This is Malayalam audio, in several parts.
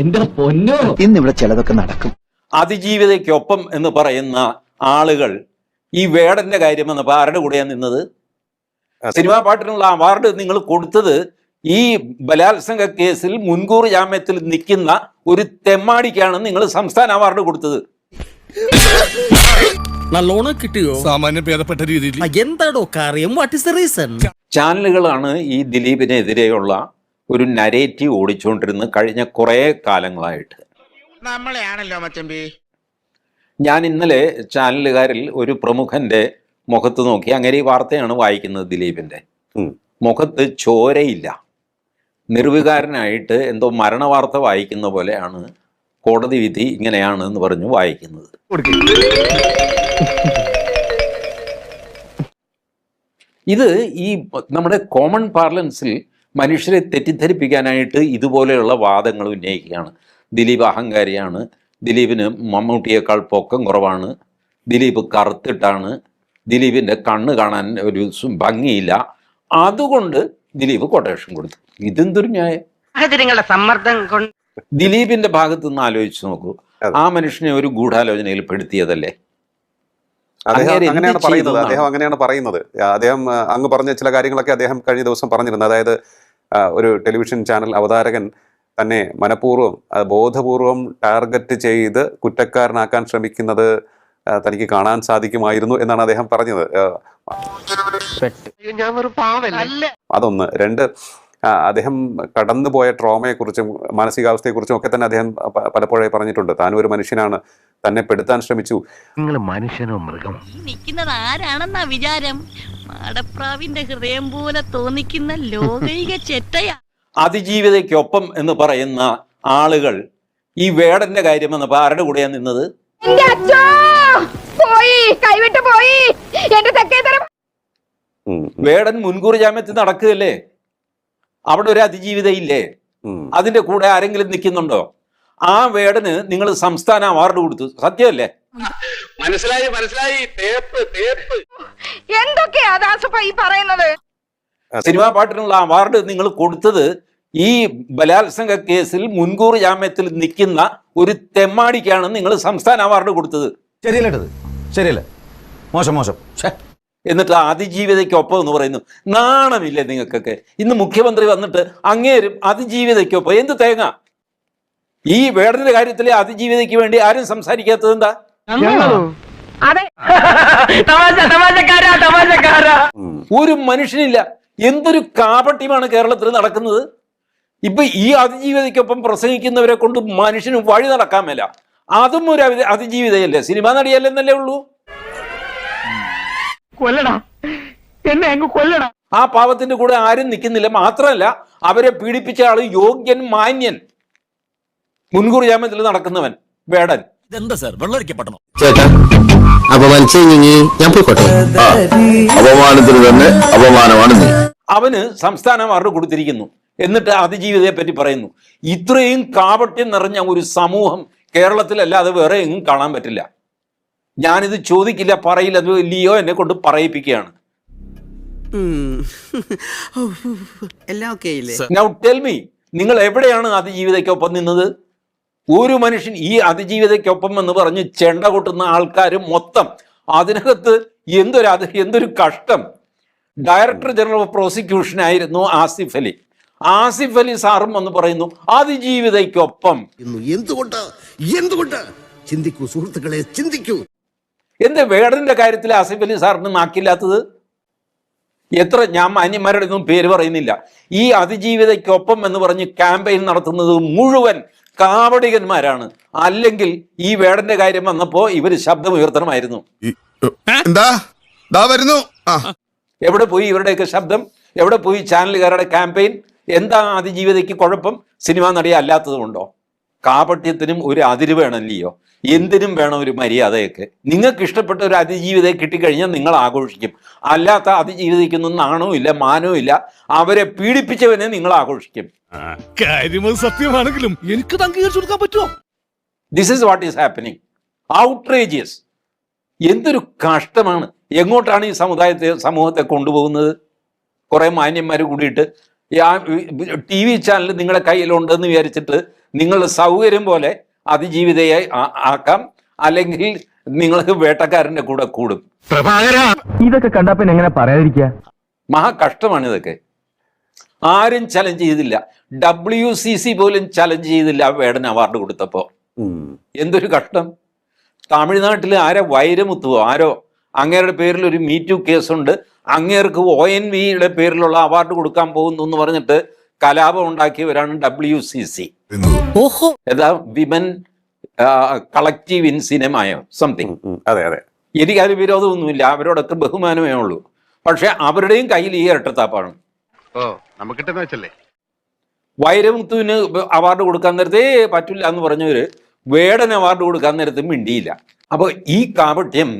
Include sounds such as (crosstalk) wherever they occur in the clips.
എന്റെ പൊന്നോ? ഇന്നിവിടെ ചിലതൊക്കെ നടക്കും. അതിജീവിതയ്ക്കൊപ്പം എന്ന് പറയുന്ന ആളുകൾ ഈ വേടന്റെ കാര്യം എന്ന് ആരുടെ കൂടെയാണ് നിന്നത്? സിനിമാ പാട്ടിനുള്ള അവാർഡ് നിങ്ങൾ കൊടുത്തത് ഈ ബലാത്സംഗ കേസിൽ മുൻകൂർ ജാമ്യത്തിൽ നിൽക്കുന്ന ഒരു തെമ്മാടിക്കാണ് നിങ്ങൾ സംസ്ഥാന അവാർഡ് കൊടുത്തത്. നല്ലോണം കിട്ടിയോ? സാമാന്യ ഭേദപ്പെട്ട രീതിയിൽ. എന്താടോ കാര്യം? വാട്ട് ഇസ് ദ റീസൺ ചാനലുകളാണ് ഈ ദിലീപിനെതിരെയുള്ള ഒരു നരേറ്റീവ് ഓടിച്ചുകൊണ്ടിരുന്നത് കഴിഞ്ഞ കുറേ കാലങ്ങളായിട്ട്. നമ്മളെയാണല്ലോ മച്ചമ്പി. ഞാൻ ഇന്നലെ ചാനലുകാരിൽ ഒരു പ്രമുഖന്റെ മുഖത്ത് നോക്കി അങ്ങനെ ഈ വാർത്തയാണ് വായിക്കുന്നത് ദിലീപിന്റെ. മുഖത്ത് ചോരയില്ല. നിർവികാരനായിട്ട് എന്തോ മരണ വാർത്ത വായിക്കുന്ന പോലെയാണ് കോടതി വിധി ഇങ്ങനെയാണ് എന്ന് പറഞ്ഞു വായിക്കുന്നത്. ഇത് ഈ നമ്മുടെ കോമൺ പാർലൻസിൽ മനുഷ്യരെ തെറ്റിദ്ധരിപ്പിക്കാനായിട്ട് ഇതുപോലെയുള്ള വാദങ്ങൾ ഉന്നയിക്കുകയാണ്. ദിലീപ് അഹങ്കാരിയാണ്. ദിലീപിന് മമ്മൂട്ടിയേക്കാൾ പൊക്കം കുറവാണ്. ദിലീപ് കറുത്തിട്ടാണ്. ദിലീപിന്റെ കണ്ണ് കാണാൻ ഒരു ഭംഗിയില്ല. അതുകൊണ്ട് ദിലീപ് കൊട്ടേഷൻ കൊടുത്തു. ഇതെന്തൊരു ന്യായം? സമ്മർദ്ദം കൊണ്ട് ദിലീപിന്റെ ഭാഗത്ത് നിന്ന് ആലോചിച്ച് നോക്കൂ. ആ മനുഷ്യനെ ഒരു ഗൂഢാലോചനയിൽ പെടുത്തിയതല്ലേ? അദ്ദേഹം അങ്ങനെയാണ് പറയുന്നത്. അദ്ദേഹം അങ്ങനെയാണ് പറയുന്നത്. അദ്ദേഹം അങ്ങ് പറഞ്ഞ ചില കാര്യങ്ങളൊക്കെ അദ്ദേഹം കഴിഞ്ഞ ദിവസം പറഞ്ഞിരുന്നു. അതായത് ഒരു ടെലിവിഷൻ ചാനൽ അവതാരകൻ തന്നെ മനഃപൂർവം ബോധപൂർവം ടാർഗറ്റ് ചെയ്ത് കുറ്റക്കാരനാക്കാൻ ശ്രമിക്കുന്നത് തനിക്ക് കാണാൻ സാധിക്കുമായിരുന്നു എന്നാണ് അദ്ദേഹം പറഞ്ഞത്. ആ, ഞാൻ ഒരു പാവല്ല? അതൊന്ന്. രണ്ട് അദ്ദേഹം കടന്നുപോയ ട്രോമയെക്കുറിച്ചും മാനസികാവസ്ഥയെക്കുറിച്ചും ഒക്കെ തന്നെ അദ്ദേഹം പലപ്പോഴേ പലപ്പോഴായി പറഞ്ഞിട്ടുണ്ട്. താനും ഒരു മനുഷ്യനാണ്. തന്നെ പെടുത്താൻ ശ്രമിച്ചു. നിങ്ങൾ മനുഷ്യനോ മൃഗം നിൽക്കുന്നത് ആരാണെന്നാ വിചാരം? മാടപ്രാവിന്റെ ഹൃദയം പോലെ തോന്നിക്കുന്ന ലോകൈക (laughs) ചെറ്റയാ. അതിജീവിതയ്ക്കൊപ്പം എന്ന് പറയുന്ന ആളുകൾ ഈ വേടന്റെ കാര്യം എന്ന് ആരുടെ കൂടെയാ നിന്നത്? വേടൻ മുൻകൂർ ജാമ്യത്തിൽ നടക്കുകയല്ലേ? അവിടെ ഒരു അതിജീവിതയില്ലേ? അതിന്റെ കൂടെ ആരെങ്കിലും നിൽക്കുന്നുണ്ടോ? ആ വേടന് നിങ്ങൾ സംസ്ഥാന അവാർഡ് കൊടുത്തു. സത്യമല്ലേ? മനസ്സിലായി മനസ്സിലായി. തേപ്പ് തേപ്പ്. എന്തൊക്കെയാ ഈ പറയുന്നത്? സിനിമാ പാട്ടിനുള്ള അവാർഡ് നിങ്ങൾ കൊടുത്തത് ഈ ബലാത്സംഗ കേസിൽ മുൻകൂർ ജാമ്യത്തിൽ നിൽക്കുന്ന ഒരു തെമ്മാടിക്കാണ് നിങ്ങൾ സംസ്ഥാന അവാർഡ് കൊടുത്തത്. ശരിയല്ലേട്ടത് ശരിയല്ല? മോശം മോശം. എന്നിട്ട് അതിജീവിതയ്ക്കൊപ്പം എന്ന് പറയുന്നു. നാണമില്ലേ നിങ്ങൾക്കൊക്കെ? ഇന്ന് മുഖ്യമന്ത്രി വന്നിട്ട് അങ്ങേരും അതിജീവിതയ്ക്കൊപ്പം. എന്ത് തേങ്ങ? ഈ വേടന്റെ കാര്യത്തിലെ അതിജീവിതയ്ക്ക് വേണ്ടി ആരും സംസാരിക്കാത്തത് എന്താ? അതെ. (laughs) തമാശ തമാശക്കാരാ തമാശക്കാരാ. ഒരു മനുഷ്യനില്ല. എന്തൊരു കാപട്യമാണ് കേരളത്തിൽ നടക്കുന്നത്? ഇപ്പൊ ഈ അതിജീവിതയ്ക്കൊപ്പം പ്രസംഗിക്കുന്നവരെ കൊണ്ട് മനുഷ്യന് വഴി നടക്കാൻ മേല. അതും ഒരു അതി- അതിജീവിതയല്ലേ? സിനിമാ നടിയല്ലെന്നല്ലേ ഉള്ളൂ? കൊല്ലടാ. എന്നെ അങ്ങ് കൊല്ലടാ. ആ പാവത്തിന്റെ കൂടെ ആരും നിൽക്കുന്നില്ല. മാത്രമല്ല അവരെ പീഡിപ്പിച്ച ആൾ യോഗ്യൻ മാന്യൻ. മുൻകൂർ ജാമ്യത്തിൽ നടക്കുന്നവൻ വേടൻ. ഇതെന്താ സാർ? വെള്ളരിക്കപ്പെടണം ചേട്ടാ അപമാനിച്ചു ഞാൻ പോയിക്കോട്ടെ? അപമാനത്തിന് തന്നെ അപമാനമാണ് നീ. അവന് സംസ്ഥാനം അവരുടെ കൊടുത്തിരിക്കുന്നു. എന്നിട്ട് അതിജീവിതയെ പറ്റി പറയുന്നു. ഇത്രയും കാപട്യം നിറഞ്ഞ ഒരു സമൂഹം കേരളത്തിലല്ലാതെ വേറെ എങ്ങും കാണാൻ പറ്റില്ല. ഞാനിത് ചോദിക്കില്ല പറയില്ല അത് ലിയോ എന്നെ കൊണ്ട് പറയിപ്പിക്കുകയാണ്. എല്ലാം ഓക്കെ ഇല്ലേ നൗ ടെൽ മീ നിങ്ങൾ എവിടെയാണ് അതിജീവിതയ്ക്കൊപ്പം നിന്നത്? ഒരു മനുഷ്യൻ ഈ അതിജീവിതയ്ക്കൊപ്പം എന്ന് പറഞ്ഞ് ചെണ്ട കൊട്ടുന്ന ആൾക്കാർ മൊത്തം അതിനകത്ത് എന്തൊരു അത് എന്തൊരു കഷ്ടം. ഡയറക്ടർ ജനറൽ ഓഫ് പ്രോസിക്യൂഷൻ ആയിരുന്നു ആസിഫ് അലി. ആസിഫ് അലി സാറും എന്ന് പറയുന്നു അതിജീവിതയ്ക്കൊപ്പം. എന്തുകൊണ്ട്? എന്തുകൊണ്ട്? ചിന്തിക്കൂ സുഹൃത്തുക്കളെ ചിന്തിക്കൂ. എന്ത് വേടന്റെ കാര്യത്തിൽ ആസിഫ് അലി സാറിന് നാക്കില്ലാത്തത്? എത്ര ഞാൻ മാന്യന്മാരുടെ ഒന്നും പേര് പറയുന്നില്ല. ഈ അതിജീവിതയ്ക്കൊപ്പം എന്ന് പറഞ്ഞ് ക്യാമ്പയിൻ നടത്തുന്നത് മുഴുവൻ കാവടികന്മാരാണ്. അല്ലെങ്കിൽ ഈ വേടന്റെ കാര്യം വന്നപ്പോ ഇവർ ശബ്ദം ഉയർത്തണമായിരുന്നു എന്താ? വരുന്നു. എവിടെ പോയി ഇവരുടെയൊക്കെ ശബ്ദം? എവിടെ പോയി ചാനലുകാരുടെ ക്യാമ്പയിൻ? എന്താ അതിജീവിതയ്ക്ക് കുഴപ്പം? സിനിമാ നടിയ അല്ലാത്തത് കൊണ്ടോ? കാപട്യത്തിനും ഒരു അതിര് വേണമല്ലയോ എന്തിനും വേണം ഒരു മര്യാദയൊക്കെ. നിങ്ങൾക്ക് ഇഷ്ടപ്പെട്ട ഒരു അതിജീവിതയെ കിട്ടിക്കഴിഞ്ഞാൽ നിങ്ങൾ ആഘോഷിക്കും. അല്ലാത്ത അതിജീവിതയ്ക്കൊന്നും നാണവും ഇല്ല മാനവും ഇല്ല. അവരെ പീഡിപ്പിച്ചവനെ നിങ്ങൾ ആഘോഷിക്കും. കാര്യം സത്യമാണെങ്കിലും എനിക്ക് അംഗീകരിച്ചു കൊടുക്കാൻ പറ്റുമോ? This is what is happening outrageous എന്തൊരു കഷ്ടമാണ്. എങ്ങോട്ടാണ് ഈ സമുദായത്തെ സമൂഹത്തെ കൊണ്ടുപോകുന്നത്? കുറേ മാന്യന്മാർ കൂടിയിട്ട് ടി വി ചാനൽ നിങ്ങളുടെ കയ്യിലുണ്ടെന്ന് വിചാരിച്ചിട്ട് നിങ്ങൾ സൗകര്യം പോലെ അതിജീവിതയെ ആക്കാം. അല്ലെങ്കിൽ നിങ്ങൾക്ക് വേട്ടക്കാരന്റെ കൂടെ കൂടും. ഇതൊക്കെ കണ്ടപ്പോ എങ്ങനെ പറയാതിരിക്കാ? മഹാ കഷ്ടമാണ് ഇതൊക്കെ. ആരും ചലഞ്ച് ചെയ്തില്ല. ഡബ്ല്യു സി സി പോലും ചലഞ്ച് ചെയ്തില്ല വേടന വേടൻ അവാർഡ് കൊടുത്തപ്പോ. ഉം. എന്തൊരു കഷ്ടം. തമിഴ്നാട്ടിൽ ആരോ വൈരമുത്തുവോ? ആരോ അങ്ങേരുടെ പേരിൽ ഒരു മീറ്റു കേസുണ്ട്. അങ്ങേർക്ക് ഒ എൻ വിയുടെ പേരിലുള്ള അവാർഡ് കൊടുക്കാൻ പോകുന്നു എന്ന് പറഞ്ഞിട്ട് കലാപം ഉണ്ടാക്കിയവരാണ് ഡബ്ല്യു സി സി ഓഹോ. ഏതാ? വിമൻ കളക്റ്റീവ് ഇൻ സിനിമയോ സംതിങ് അതെ അതെ. അതെ എനിക്കത് വിരോധമൊന്നുമില്ല. അവരോടൊക്കെ ബഹുമാനമേ ഉള്ളൂ. പക്ഷെ അവരുടെയും കയ്യിൽ ഈ ഇരട്ടത്താപ്പാണ്. വൈരമുത്തുവിന് അവാർഡ് കൊടുക്കാൻ നേരത്തെ പറ്റില്ല എന്ന് പറഞ്ഞവര് വേടൻ അവാർഡ് കൊടുക്കാൻ നേരത്തെ മിണ്ടിയില്ല. അപ്പോൾ ഈ കാപട്യം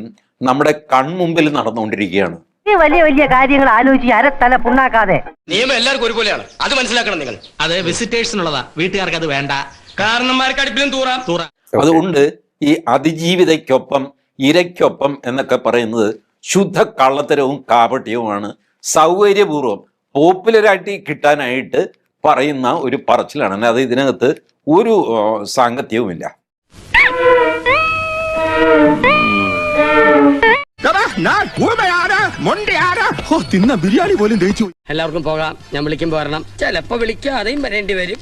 നമ്മുടെ കൺമുമ്പിൽ നടന്നുകൊണ്ടിരിക്കുകയാണ്. വലിയ വലിയ കാര്യങ്ങൾ ആലോചിച്ച് അരത്തല പുണ്ണാക്കാതെ. നിയമം എല്ലാവർക്കും ഒരുപോലെയാണ്. അത് മനസ്സിലാക്കണം നിങ്ങൾ. അത് വിസിറ്റേഴ്സിനുള്ളതാ വീട്ടുകാർക്ക് അത് വേണ്ട. കാരണന്മാർക്ക് അടുപ്പിലും തൂറാം. തൂറാം. അതുകൊണ്ട് ഈ അതിജീവിതയ്ക്കൊപ്പം ഇരയ്ക്കൊപ്പം എന്നൊക്കെ പറയുന്നത് ശുദ്ധ കള്ളത്തരവും കാപട്യവുമാണ്. സൗകര്യപൂർവം പോപ്പുലറായിട്ട് കിട്ടാനായിട്ട് പറയുന്ന ഒരു പറച്ചിലാണ്. അല്ലാതെ ഇതിനകത്ത് ഒരു (laughs) ആ, ഓ തിന്ന ബിരിയാണി പോലും ദഹിച്ചു എല്ലാവർക്കും പോകാം. ഞാൻ വിളിക്കുമ്പോ വരണം ചിലപ്പോ വിളിക്കാതെയും വരേണ്ടി വരും.